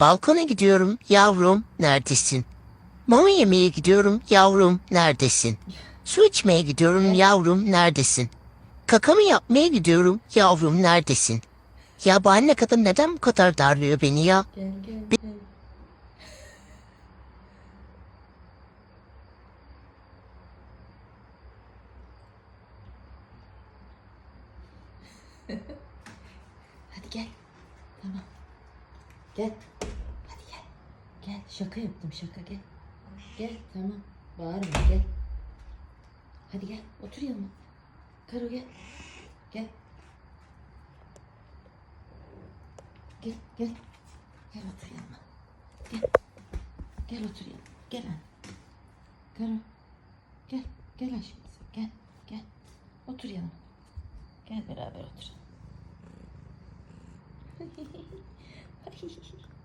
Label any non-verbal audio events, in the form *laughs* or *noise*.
Balkona gidiyorum yavrum neredesin? Mama yemeye gidiyorum yavrum neredesin? Su içmeye gidiyorum yavrum neredesin? Kakamı yapmaya gidiyorum yavrum neredesin? Ya bu anne kadın neden bu kadar darlıyor beni ya? Gel gel gel. *laughs* Hadi gel. Tamam. Gel. Hadi gel. Gel. Şaka yaptım şaka gel. Gel tamam. Bağırma gel. Hadi gel. Otur yanıma. Karo gel. Gel. Gel gel. Gel otur yanıma. Gel. Gel otur yanıma. Gel anne. Karo. Gel. Gel aşkım. Gel. Gel. Otur yanıma. Gel beraber oturalım. 嘿嘿嘿嘿嘿嘿嘿